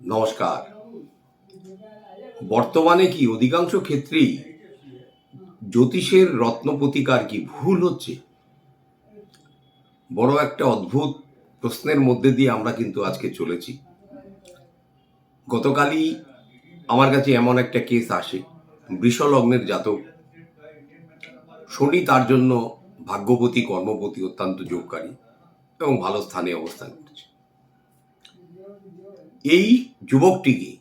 নমস্কার। বর্তমানে কি অধিকাংশ ক্ষেত্রেই জ্যোতিষের রত্ন প্রতিকার কি ভুল হচ্ছে? বড় একটা অদ্ভুত প্রশ্নের মধ্যে দিয়ে আমরা কিন্তু আজকে চলেছি। গতকালই আমার কাছে এমন একটা কেস আসে, বৃষলগ্নের জাতক। শনি তার জন্য ভাগ্যবতী কর্মপতি অত্যন্ত যোগকারী এবং ভালো স্থানে অবস্থান করছে। এই যুবকটিকে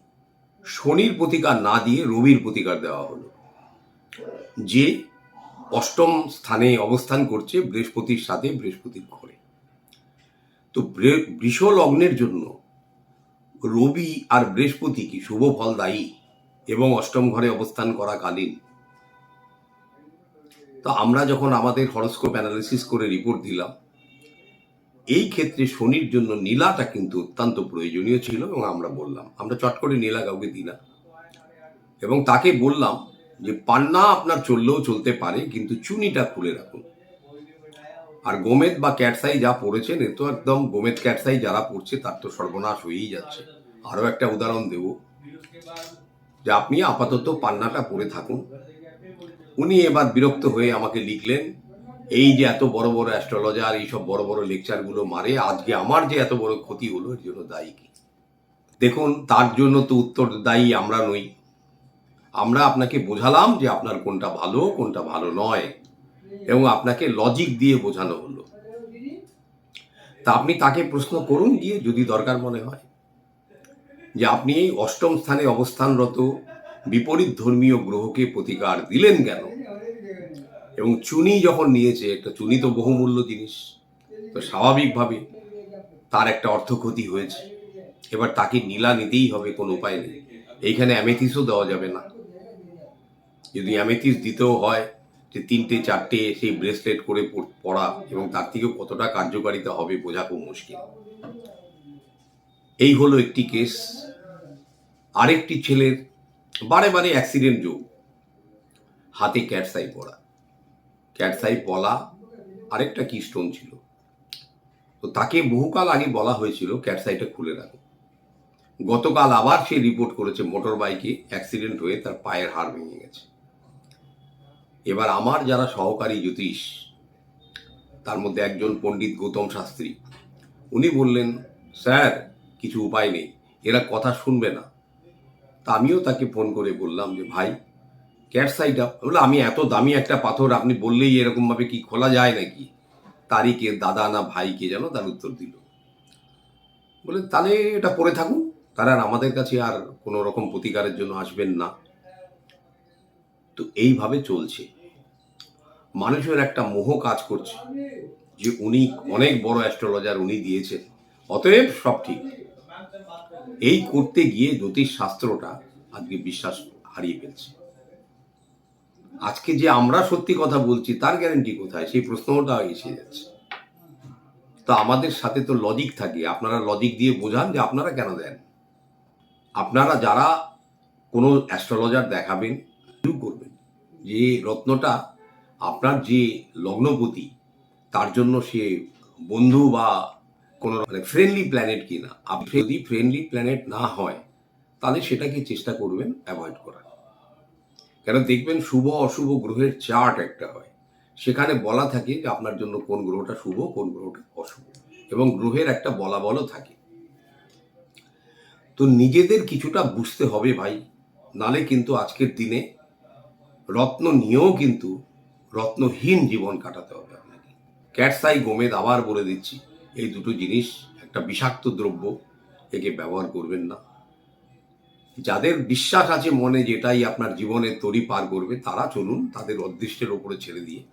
শনির প্রতিকার না দিয়ে রবির প্রতিকার দেওয়া হলো। যে অষ্টম স্থানে অবস্থান করছে বৃহস্পতির সাথে বৃহস্পতির ঘরে। তো বৃষ লগ্নের জন্য রবি আর বৃহস্পতি কি শুভ ফলদায়ী এবং অষ্টম ঘরে অবস্থান করাকালীন? তো আমরা যখন আমাদের হরস্কোপ অ্যানালিসিস করে রিপোর্ট দিলাম এই ক্ষেত্রে শনির জন্য নীলাটা কিন্তু অত্যন্ত প্রয়োজনীয় ছিল এবং আমরা বললাম, আমরা চট করে নীলা কাউকে না। এবং তাকে বললাম যে, পান্না আপনার চললেও চলতে পারে, কিন্তু চুনিটা খুলে রাখুন। আর গোমেদ বা ক্যাটসাই যা পড়েছেন, এ তো একদম গোমেদ ক্যাটসাই যারা পড়ছে, তার তো সর্বনাশ হয়েই যাচ্ছে। আরও একটা উদাহরণ দেব। যে, আপনি আপাতত পান্নাটা পড়ে থাকুন। উনি এবার বিরক্ত হয়ে আমাকে লিখলেন এই যে এত বড় বড় অ্যাস্ট্রোলজার এইসব বড় বড় লেকচারগুলো মারে, আজকে আমার যে এত বড় ক্ষতি হলো, এর জন্য দায়ী কি? দেখুন, তার জন্য তো উত্তর দায়ী আমরা নই। আমরা আপনাকে বোঝালাম যে আপনার কোনটা ভালো কোনটা ভালো নয়, এবং আপনাকে লজিক দিয়ে বোঝানো হলো। তা আপনি তাকে প্রশ্ন করুন গিয়ে, যদি দরকার মনে হয়। যে আপনি অষ্টম স্থানে অবস্থানরত বিপরীত ধর্মীয় গ্রহকে প্রতিকার দিলেন কেন? এবং চুনি যখন নিয়েছে, একটা চুনি তো বহুমূল্য জিনিস, তো স্বাভাবিকভাবে তার একটা অর্থ ক্ষতি হয়েছে। এবার তাকে নীলা নিতেই হবে, কোনো উপায় নেই। এইখানে অ্যামেথিসও দেওয়া যাবে না। যদি অ্যামেথিস দিতেও হয় যে তিনটে, চারটে সেই ব্রেসলেট করে পরা এবং তার থেকেও কতটা কার্যকারিতা হবে বোঝা খুব মুশকিল। এই হলো একটি কেস। আরেকটি ছেলের বারে বারে অ্যাক্সিডেন্ট যোগ। হাতে ক্যাটসাই পড়া। ক্যাটসাই পলা আরেকটা কি স্টোন ছিল। তো তাকে বহুকাল আগে বলা হয়েছিল, ক্যাটসাইটা খুলে রাখো। গতকাল আবার সে রিপোর্ট করেছে মোটর বাইকে অ্যাক্সিডেন্ট হয়ে তার পায়ের হাড় ভেঙে গেছে। এবার আমার যারা সহকারী জ্যোতিষ, তার মধ্যে একজন পণ্ডিত গৌতম শাস্ত্রী, উনি বললেন, স্যার, কিছু উপায় নেই, এরা কথা শুনবে না। তা আমিও তাকে ফোন করে বললাম যে, ভাই ক্যাটসাইট বলে আমি এত দামি একটা পাথর, আপনি বললেই এরকমভাবে কি খোলা যায় নাকি? তারই কে, দাদা না ভাই কে যেন তার উত্তর দিল। বলে, তাহলে এটা পড়ে থাকুন। তারা আর আমাদের কাছে আর কোনো রকম প্রতিকারের জন্য আসবেন না। তো এইভাবে চলছে। মানুষের একটা মোহ কাজ করছে যে উনি অনেক বড় অ্যাস্ট্রোলজার উনি দিয়েছেন। অতএব সব ঠিক। এই করতে গিয়ে জ্যোতিষ শাস্ত্রটা আজকে বিশ্বাস হারিয়ে ফেলছে। আজকে যে আমরা সত্যি কথা বলছি, তার গ্যারেন্টি কোথায়? সেই প্রশ্নটা এসে যাচ্ছে। তো আমাদের সাথে তো লজিক থাকে। আপনারা লজিক দিয়ে বোঝান যে আপনারা কেন দেন। আপনারা যারা কোনো অ্যাস্ট্রোলজার দেখাবেন করবেন যে রত্নটা আপনার যে লগ্নপতি, তার জন্য সে বন্ধু বা কোনো মানে ফ্রেন্ডলি প্ল্যানেট কিনা। আপনি যদি ফ্রেন্ডলি প্ল্যানেট না হয়, তাহলে সেটাকে চেষ্টা করবেন অ্যাভয়েড করার। কেন দেখবেন শুভ অশুভ গ্রহের চার্ট একটা হয়। সেখানে বলা থাকে যে আপনার জন্য কোন গ্রহটা শুভ, কোন গ্রহটা অশুভ। এবং গ্রহের একটা বলা বলও থাকে। তো নিজেদের কিছুটা বুঝতে হবে ভাই। নালে কিন্তু আজকের দিনে রত্ন নিয়েও কিন্তু রত্নহীন জীবন কাটাতে হবে আপনাকে। ক্যাটসাই গোমেদ আবার বলে দিচ্ছি, এই দুটো জিনিস একটা বিষাক্ত দ্রব্য, একে ব্যবহার করবেন না। যাদের বিশ্বাস আছে মনে যেটাই আপনার জীবনে তরি পার করবে, তারা চলুন তাদের অদৃষ্টের ওপরে ছেড়ে দিয়ে।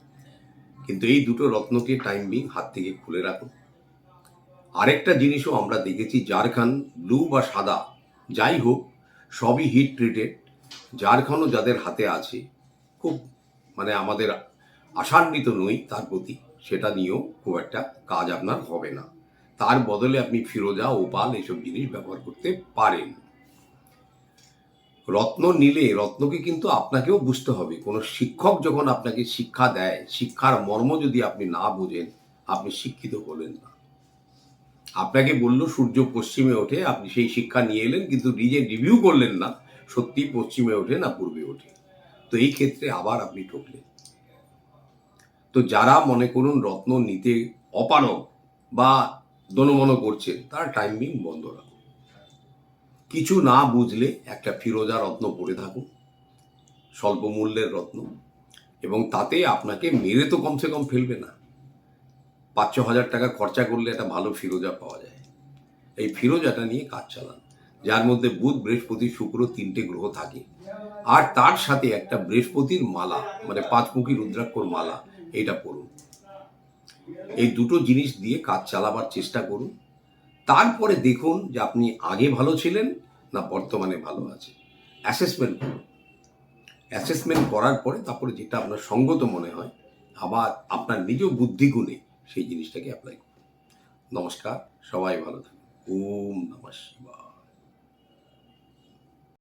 কিন্তু এই দুটো রত্নকে টাইম বিং হাত থেকে খুলে রাখুন। আরেকটা জিনিসও আমরা দেখেছি, জারখান ব্লু বা সাদা, যাই হোক, সবই হিট ট্রিটেড জারখানও যাদের হাতে আছে, খুব মানে আমাদের আশান্বিত নই তার প্রতি, সেটা নিয়েও খুব একটা কাজ আপনার হবে না। তার বদলে আপনি ফিরোজা, ওপাল, এসব জিনিস ব্যবহার করতে পারেন। রত্ন নিলে রত্নকে কিন্তু আপনাকেও বুঝতে হবে। কোনো শিক্ষক যখন আপনাকে শিক্ষা দেয়, শিক্ষার মর্ম যদি আপনি না বোঝেন, আপনি শিক্ষিত হলেন না। আপনাকে বলল, সূর্য পশ্চিমে ওঠে, আপনি সেই শিক্ষা নিয়ে এলেন, কিন্তু নিজে রিভিউ করলেন না সত্যি পশ্চিমে ওঠে না পূর্বে ওঠে। তো এই ক্ষেত্রে আবার আপনি ঠকলেন। তো যারা মনে করুন রত্ন নিতে অপারগ বা দনমনো করছেন তারা টাইমিং বন্ধ রাখুন। কিছু না বুঝলে একটা ফিরোজা রত্ন পড়ে থাকুন, স্বল্প মূল্যের রত্ন, এবং তাতে আপনাকে মেরে তো কমসে কম ফেলবে না। পাঁচ ছ হাজার টাকা খরচা করলে একটা ভালো ফিরোজা পাওয়া যায়। এই ফিরোজাটা নিয়ে কাজ চালান, যার মধ্যে বুধ, বৃহস্পতি, শুক্র তিনটে গ্রহ থাকে। আর তার সাথে একটা বৃহস্পতির মালা মানে পাঁচমুখী রুদ্রাক্ষর মালা, এইটা পড়ুন এই দুটো জিনিস দিয়ে কাজ চালাবার চেষ্টা করুন। তারপরে দেখুন যে আপনি আগে ভালো ছিলেন না বর্তমানে ভালো আছে অ্যাসেসমেন্ট করুন। অ্যাসেসমেন্ট করার পরে তারপরে যেটা আপনার সঙ্গত মনে হয়, আবার আপনার নিজ বুদ্ধিগুণে সেই জিনিসটাকে অ্যাপ্লাই করুন। নমস্কার, সবাই ভালো থাকুন। ওম নমস্কার